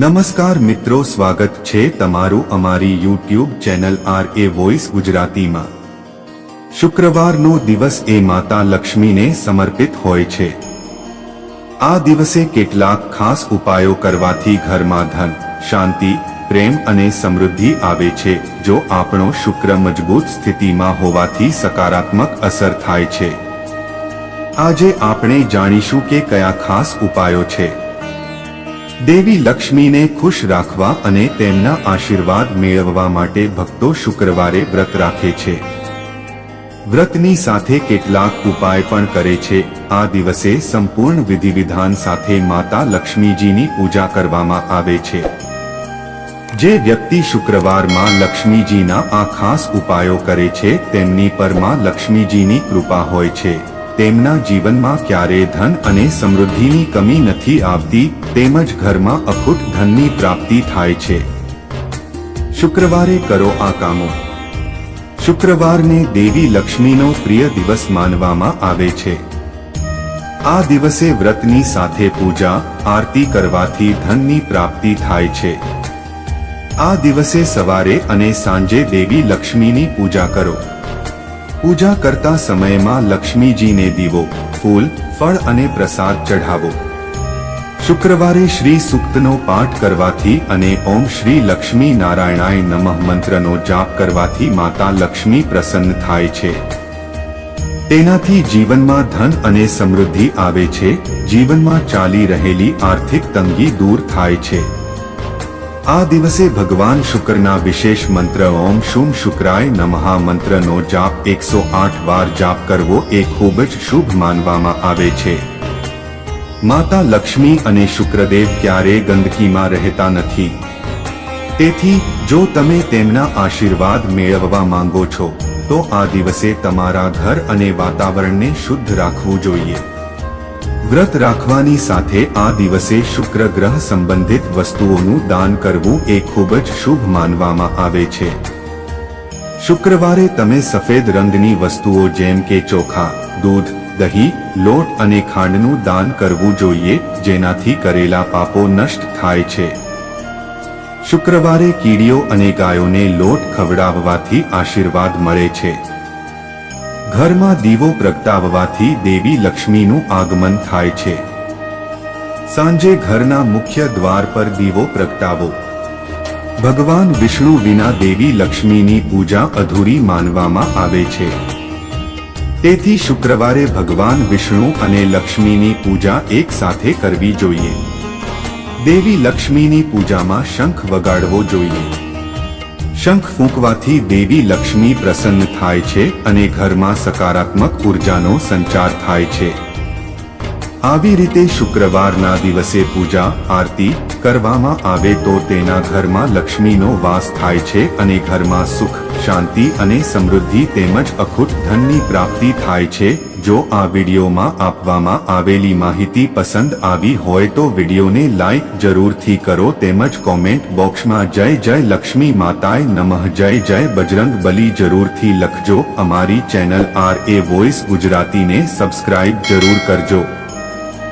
નમસ્કાર મિત્રો, સ્વાગત છે તમારું અમારી YouTube channel R A voice ગુજરાતીમાં. શુક્રવારનો દિવસ એ માતા લક્ષ્મીને સમર્પિત હોય છે. આ દિવસે કેટલાક ખાસ ઉપાયો કરવાથી ઘરમાં ધન, શાંતિ, પ્રેમ અને સમૃદ્ધિ આવે છે, જો આપણો શુક્ર મજબૂત સ્થિતિમાં હોવાથી સકારાત્મક અસર થાય છે. આજે આપણે જાણીશું કે કયા ખાસ ઉપાયો છે. દેવી લક્ષ્મીને ખુશ રાખવા અને તેમના આશીર્વાદ મેળવવા માટે ભક્તો શુક્રવારે વ્રત રાખે છે. વ્રતની સાથે કેટલાક ઉપાય પણ કરે છે. આ દિવસે સંપૂર્ણ વિધિ વિધાન સાથે માતા લક્ષ્મીજીની પૂજા કરવામાં આવે છે. જે વ્યક્તિ શુક્રવારમાં લક્ષ્મીજીના આ ખાસ ઉપાયો કરે છે, તેમની પરમાં લક્ષ્મીજીની કૃપા હોય છે. તેમના જીવનમાં ક્યારે ધન અને સમૃદ્ધિની કમી નથી આવતી, તેમજ ઘરમાં અખૂટ ધનની પ્રાપ્તિ થાય છે. શુક્રવારે કરો આ કામો. શુક્રવારને દેવી લક્ષ્મીનો પ્રિય દિવસ માનવામાં આવે છે. આ દિવસે વ્રતની સાથે પૂજા, આરતી કરવાથી ધનની પ્રાપ્તિ થાય છે. આ દિવસે સવારે અને સાંજે દેવી લક્ષ્મીની પૂજા કરો. પૂજા કરતા સમયમાં લક્ષ્મીજીને દીવો, ફૂલ, ફળ અને પ્રસાદ ચઢાવો. શુક્રવારે શ્રી સૂક્તનો પાઠ કરવાથી અને ઓમ શ્રી લક્ષ્મી નારાયણાય નમઃ મંત્રનો જાપ કરવાથી માતા લક્ષ્મી પ્રસન્ન થાય છે. તેનાથી જીવનમાં ધન અને સમૃદ્ધિ આવે છે, જીવનમાં ચાલી રહેલી આર્થિક તંગી દૂર થાય છે. આ દિવસે ભગવાન શુક્રના વિશેષ મંત્ર ઓમ શુમ શુક્રાય નમઃ મંત્રનો જાપ એકસો આઠ વાર જાપ કરવો એ ખૂબ જ શુભ માનવામાં આવે છે. માતા લક્ષ્મી અને શુક્રદેવ ક્યારે ગંદકીમાં રહેતા નથી. તેથી, જો તમે તેમના આશીર્વાદ મેળવવા માંગો છો, તો આ દિવસે તમારા ઘર અને વાતાવરણને શુદ્ધ રાખવું જોઈએ. વ્રત રાખવાની સાથે આ દિવસે શુક્ર ગ્રહ સંબંધિત વસ્તુઓનું દાન કરવું એ ખૂબ જ શુભ માનવામાં આવે છે. શુક્રવારે તમે સફેદ રંગની વસ્તુઓ જેમ કે ચોખા, દૂધ, દહીં, લોટ અને ખાંડનું દાન કરવું જોઈએ, જેનાથી કરેલા પાપો નષ્ટ થાય છે. શુક્રવારે કીડીઓ અને ગાયોને લોટ ખવડાવવાથી આશીર્વાદ મળે છે. ઘરમાં દીવો પ્રગટાવવાથી દેવી લક્ષ્મીનું આગમન થાય છે. સાંજે ઘરના મુખ્ય દ્વાર પર દીવો પ્રગટાવો. ભગવાન વિષ્ણુ વિના દેવી લક્ષ્મીની પૂજા અધૂરી માનવામાં આવે છે. તેથી શુક્રવારે ભગવાન વિષ્ણુ અને લક્ષ્મીની પૂજા એક સાથે કરવી જોઈએ. દેવી લક્ષ્મીની પૂજામાં શંખ વગાડવો જોઈએ. શંખ ફૂંકવાથી દેવી લક્ષ્મી પ્રસન્ન થાય છે અને ઘરમાં સકારાત્મક ઉર્જાનો સંચાર થાય છે. આવી રીતે શુક્રવારના દિવસે પૂજા, આરતી કરવામાં આવે તો તેના ઘરમાં લક્ષ્મીનો વાસ થાય છે અને ઘરમાં સુખ, શાંતિ અને સમૃદ્ધિ તેમજ અખૂટ ધનની પ્રાપ્તિ થાય છે. જો આ વિડીયોમાં આપવામાં આવેલી માહિતી પસંદ આવી હોય તો વિડીયોને લાઈક જરૂરથી કરો તેમજ કોમેન્ટ બોક્સમાં જય જય લક્ષ્મી માતાએ નમઃ, જય જય બજરંગ બલી જરૂરથી લખજો. અમારી ચેનલ આર એ વોઇસ ગુજરાતીને સબસ્ક્રાઇબ જરૂર કરજો.